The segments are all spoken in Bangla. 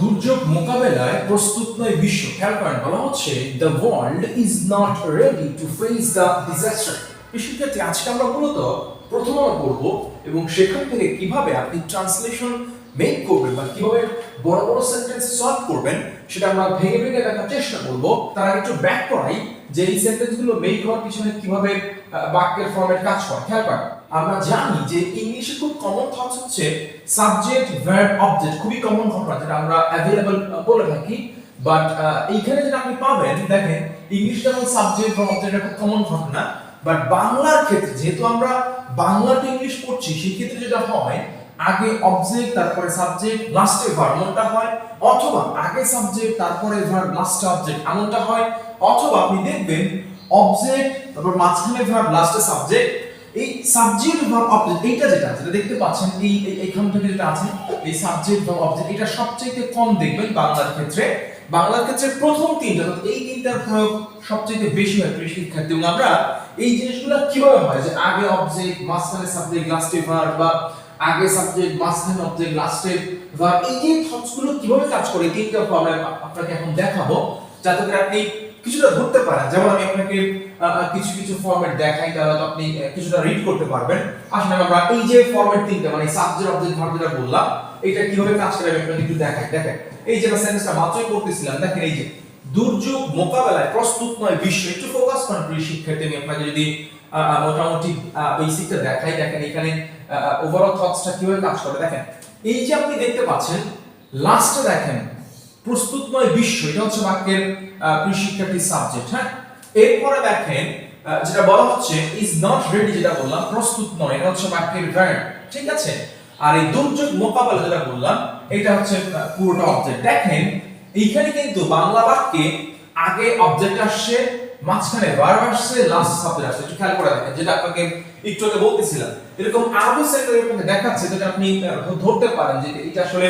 দুর্যোগ মোকাবেলায় প্রস্তুত নয় বিশ্ব। খেয়াল করেন, বলা হচ্ছে the world is not ready to face the disaster শিক্ষার্থী আজকে আমরা মূলত প্রথম পড়ব এবং সেখান থেকে কীভাবে আপনি ট্রান্সলেশন মেক করবেন বা কীভাবে বড় বড় সেন্টেন্স সলভ করবেন, সেটা আমরা ভেঙে ভেঙে দেখার চেষ্টা করব। তার আগে একটু ব্যাক করাই যে এই সেন্টেন্সগুলো মেক হওয়ার পিছনে কীভাবে বাক্যের ফর্মেট কাজ করে। খেয়াল করেন আমরা জানি যে ইংলিশে খুব কমন থটস হচ্ছে সাবজেক্ট ভার্ব অবজেক্ট খুবই কমন ঘটনা যেটা আমরা অ্যাভেলেবল বলে থাকি। বাট এইখানে যেটা আপনি পাবেন, দেখেন ইংলিশ যেমন সাবজেক্ট বা অবজেক্ট একটা কমন ঘটনা বাট বাংলার ক্ষেত্রে, যেহেতু আমরা বাংলাতে ইংলিশ পড়ছি সেই ক্ষেত্রে যেটা হয় আগে অবজেক্ট তারপরে সাবজেক্ট লাস্টে ভার্ব এমনটা হয়, অথবা আগে সাবজেক্ট তারপরে ভার্ব লাস্টে অবজেক্ট এমনটা হয়। অথবা আপনি দেখবেন অবজেক্ট তারপর মাঝখানে ভার্ব লাস্টে সাবজেক্ট এই সাবজেক্ট ভার্ব অবজেক্ট এইটা যেটা আছে দেখতে পাচ্ছেন, এই, এই- এইখান থেকে যেটা আছে, এই সাবজেক্ট ভার্ব অবজেক্ট এটা সবচেয়ে কম দেখবেন বাংলার ক্ষেত্রে। বাংলার ক্ষেত্রে প্রথম তিনটা এই তিনটার প্রয়োগ সবচেয়ে বেশি হয় প্রিয় শিক্ষার্থী। আমরা এই জিনিসগুলো কীভাবে হয়? যে আগে অবজেক্ট মাঝখানে সাবজেক্ট লাস্টে ভার্ব বা আগে সাবজেক্ট মাঝখানে অবজেক্ট লাস্টে ভার্ব এই যে থটসগুলো কীভাবে কাজ করে তিনটা ফর্মে আপনাকে এখন দেখাবো। যাতে করে আপনি কিছুটা ধরতে পারেন। যেমন আমি আপনাকে কিছু কিছু ফরম্যাট দেখাই, তাহলে তো আপনি কিছুটা রিড করতে পারবেন। আসলে আমরা এই যে ফরম্যাট তিনটা মানে সাবজেক্ট অবজেক্ট ভার্ব যেটা বললাম, এটা কীভাবে কাজ করে আমি আপনাকে একটু দেখাই। দেখেন, এই যে আমরা সেন্টেন্সটা মাত্রই করতেছিলাম দেখেন এই যে, দুর্যোগ মোকাবেলায় প্রস্তুত নয় বিশ্ব। একটু ফোকাস করেন, প্রিয় শিক্ষার্থী, আমি আপনাকে যদি মোটামুটি বেসিকটা দেখাই। দেখেন এখানে ওভারঅল থটসটা কীভাবে কাজ করে? দেখেন, এই যে আপনি দেখতে পাচ্ছেন লাস্টে দেখেন প্রস্তুত নয় বিশ্ব, এটা হচ্ছে বাক্যের প্রিয় সাবজেক্ট হ্যাঁ? এরপরে দেখেন যেটা বলা হচ্ছে ইজ নট রেডি যেটা বললাম প্রস্তুত নয় এটা হচ্ছে বাক্যের ভার্ব ঠিক আছে? আর এই দুর্যোগ মোকাবেলা যেটা বললাম, এটা হচ্ছে পুরোটা অবজেক্ট দেখেন, এইখানে কিন্তু বাংলা বাক্যে আগে অবজেক্ট আসছে, মাঝখানে ভার্ব আসছে লাস্ট সাবজেক্ট আসছে। একটু খেয়াল করে দেখেন, যেটা আপনাকে একটু আগে বলতেছিলাম। এরকম আরও সেন্টেন্স আপনাকে দেখাচ্ছে যেটা আপনি ধরতে পারেন যে এটা আসলে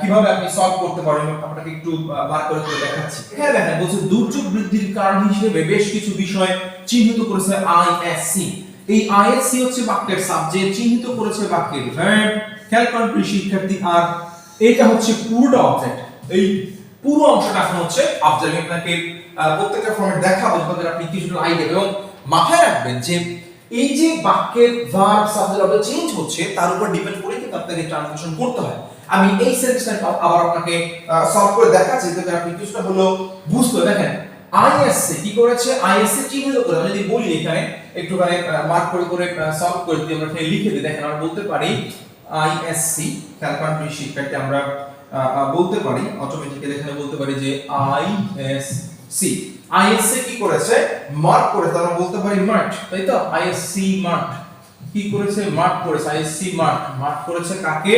কীভাবে আপনি সলভ করতে পারেন আপনাকে একটু বার করে করে দেখাচ্ছি। হ্যাঁ দেখেন বলছে দুর্যোগ বৃদ্ধির কারণ হিসেবে বেশ কিছু বিষয় চিহ্নিত করেছে আইএসসি এই আইএসসি হচ্ছে বাক্যের সাবজেক্ট চিহ্নিত করেছে বাক্যের ভার্ব খেয়াল করেন প্রিয় শিক্ষার্থী আর এটা হচ্ছে পুরোটা অবজেক্ট এই পুরো অংশটা এখন হচ্ছে অবজেক্ট আপনাকে প্রত্যেকটা ফর্মেট দেখাবো যাতে আপনি কিছুটা আইডিয়া এবং মাথায় রাখবেন যে এই যে বাক্যের ভার্ব সাবজেক্ট অবজেক্ট চেঞ্জ হচ্ছে, তার উপর ডিপেন্ড করে কিন্তু আপনাকে ট্রান্সলেশন করতে হয়। আমি এই সেন্টেন্সটা আবার আপনাকে সলভ করে দেখাচ্ছি। যাতে আপনি কিছুটা হলো বুঝতে দেখেন আইএসসি কি করেছে? আইএসসি চিহ্নিত করে, আমি যদি বলি এখানে, একটুখানি মার্ক করে করে সলভ করে দিই আমরা এখানে লিখে দিই, দেখেন, আমরা বলতে পারি আইএসসি প্রিয় শিক্ষার্থী আমরা বলতে পারি অটোমেটিক্যালি এখানে বলতে পারি যে আইএসসি আইএসসি কি করেছে? মার্ক করে তারা বলতে পারি মার্ক তাই তো? আইএসসি মার্ক কি করেছে? মার্ক করেছে আইএসসি মার্ক মার্ক করেছে কাকে?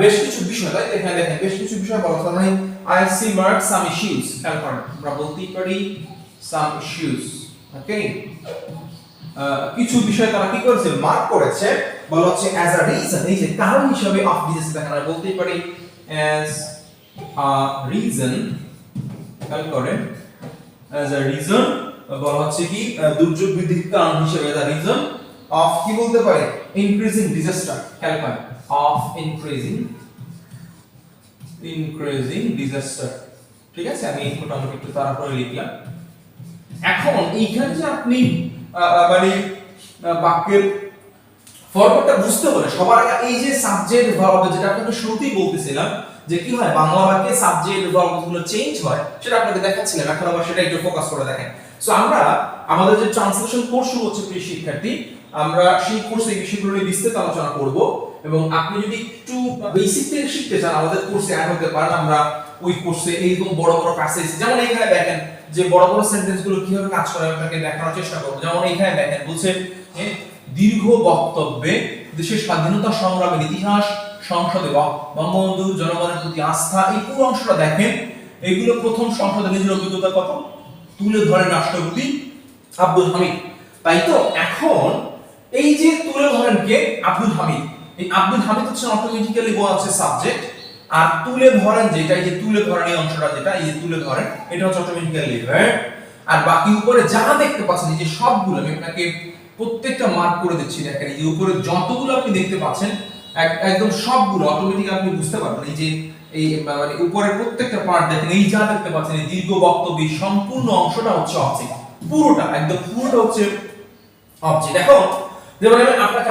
বেশ কিছু বিষয়, তাই? এখানে দেখেন, বেশ কিছু বিষয় বলা তার মানে আইএসসি মার্ক সাম ইস্যুস খেয়াল করেন, আমরা বলতেই পারি সাম ইস্যুস ওকে কিছু বিষয় তারা কি করেছে? মার্ক করেছে, বলা হচ্ছে অ্যাজ আ রিজন এই যে কারণ হিসেবে অফ ডিজিজ দেখেন আমরা বলতেই পারি অ্যাজ আ রিজন খেয়াল করেন অ্যাজ আ রিজন বলা হচ্ছে কি দুর্যোগ বৃদ্ধির কারণ হিসেবে আ রিজন অফ কি বলতে পারে? ইনক্রিজিং ডিজাস্টার খেয়াল করেন অফ ইনক্রিজিং ইনক্রিজিং ডিজাস্টার ঠিক আছে? আমি মোটামুটি একটু তাড়াতাড়ি লিখলাম। এখন এইখানে যে আপনি মানে বাক্যের ফরম্যাটটা বুঝতে হলে সবার আগে এই যে সাবজেক্ট ভার্ব যেটা আপনাকে শুরুতেই বলতেছিলাম যে কি হয় বাংলা বাক্যে সাবজেক্ট ভার্বগুলো চেঞ্জ হয় সেটা আপনাকে দেখাচ্ছিলাম এখন আবার সেটা একটু ফোকাস করে দেখেন। সো আমরা আমাদের যে ট্রান্সলেশন কোর্স শুরু হচ্ছে প্রিয় শিক্ষার্থী আমরা সেই কোর্সে এই বিষয়গুলো নিয়ে বিস্তারিত আলোচনা করব এবং আপনি যদি একটু বেসিক থেকে শিখতে চান আমাদের কোর্সে অ্যাড হতে পারেন। আমরা ওই কোর্সে এইরকম বড় বড় প্যাসেজ যেমন এখানে দেখেন যে বড় বড় সেন্টেন্সগুলো কীভাবে কাজ করে আপনাকে দেখানোর চেষ্টা করব। যেমন এখানে দেখেন বলছে এ, দীর্ঘ বক্তব্যে দেশের স্বাধীনতা সংগ্রামের ইতিহাস সংসদে বঙ্গবন্ধু, জনগণের প্রতি আস্থা, এই পুরো অংশটা দেখেন, এগুলো প্রথম সংসদে নিজের অভিজ্ঞতার কথা তুলে ধরেন রাষ্ট্রপতি আব্দুল হামিদ। তাই তো? এখন এই যে তুলে ধরেন কে? আব্দুল হামিদ। এই আব্দুল হামিদ হচ্ছে অটোমেটিক্যালি বলা হচ্ছে সাবজেক্ট আর তুলে ধরেন যেটা, এই যে তুলে ধরেন, এই অংশটা যেটা, এই যে তুলে ধরেন, এটা হচ্ছে অটোমেটিক্যালি ভার্ব আর বাকি উপরে যা দেখতে পাচ্ছেন যে সবগুলো, আমি আপনাকে প্রত্যেকটা মার্ক করে দিচ্ছি, দেখেন, এই উপরে যতগুলো আপনি দেখতে পাচ্ছেন একদম সবগুলো অটোমেটিক আপনি বুঝতে পারবেন। এই যে, এই মানে উপরের প্রত্যেকটা পার্ট দেখেন, এই যা দেখতে পাচ্ছেন, এই দীর্ঘ বক্তব্য সম্পূর্ণ অংশটা হচ্ছে অবজেক্ট পুরোটা, একদম পুরোটা হচ্ছে অবজেক্ট এখন, যেমন আমি আপনাকে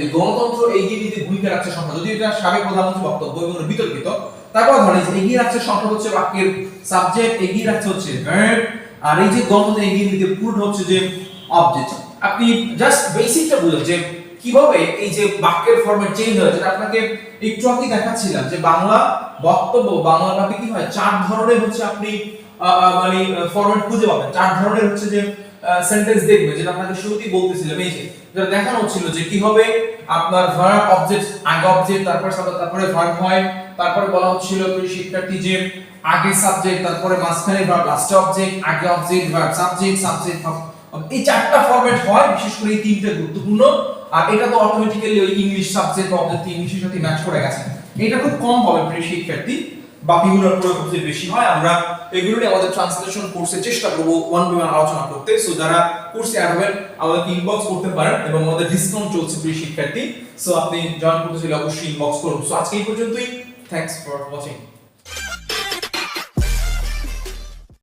যে গণতন্ত্র এগিয়ে নিতে ভূমিকা রাখছে যদি এটা সাবেক প্রধানমন্ত্রী বক্তব্য এবং বিতর্কিত। তারপর ধরেন যে এগিয়ে রাখছে সংখ্যা হচ্ছে বাক্যের সাবজেক্ট এগিয়ে রাখছে হচ্ছে আর এই যে গণতন্ত্র এগিয়ে নিতে পুরোটা হচ্ছে যে অবজেক্ট আপনি জাস্ট বেসিকটা বুঝুন যে কীভাবে এই যে বাক্যের ফরম্যাট চেঞ্জ হয়, যেটা আপনাকে একটু আগে দেখাচ্ছিলাম, যে বাংলা বক্তব্য, বাংলা বাক্যে কি হয়, চার ধরনের হচ্ছে আপনি মানে ফরম্যাট খুঁজে পাবেন। চার ধরনের হচ্ছে যে সেন্টেন্স দেখবে, যেটা আপনাকে শুরুতেই বলতেছিলাম, এই যে, যেটা দেখানো হচ্ছিল যে কীভাবে আপনার ভার্ব অবজেক্ট আগে অবজেক্ট তারপর তারপরে ভার্ব হয় তারপরে বলা হচ্ছিল প্রিয় শিক্ষার্থী যে আগে সাবজেক্ট তারপরে মাঝখানে ভার্ব লাস্টে অবজেক্ট আগে অবজেক্ট ভার্ব সাবজেক্ট সাবজেক্ট এই চারটা ফরম্যাট হয়, বিশেষ করে এই তিনটা গুরুত্বপূর্ণ। আর এটা তো অটোমেটিক্যালি ওই ইংলিশ সাবজেক্ট অবজেক্ট ইংলিশের সাথে ম্যাচ করে গেছে। এটা খুব কম প্রিয় শিক্ষার্থী। বাকিগুলোর প্রয়োগ সবচেয়ে বেশি হয়। আমরা এগুলো নিয়ে আমাদের ট্রান্সলেশন কোর্সে চেষ্টা করব ওয়ান বাই ওয়ান আলোচনা করতে। সো যারা কোর্সে অ্যাড হবেন আমাদেরকে ইনবক্স করতে পারেন এবং আমাদের ডিসকাউন্ট চলছে প্রিয় শিক্ষার্থী। সো আপনি জয়েন করতে চাইলে অবশ্যই ইনবক্স করুন। সো আজকে এই পর্যন্তই। Thanks for watching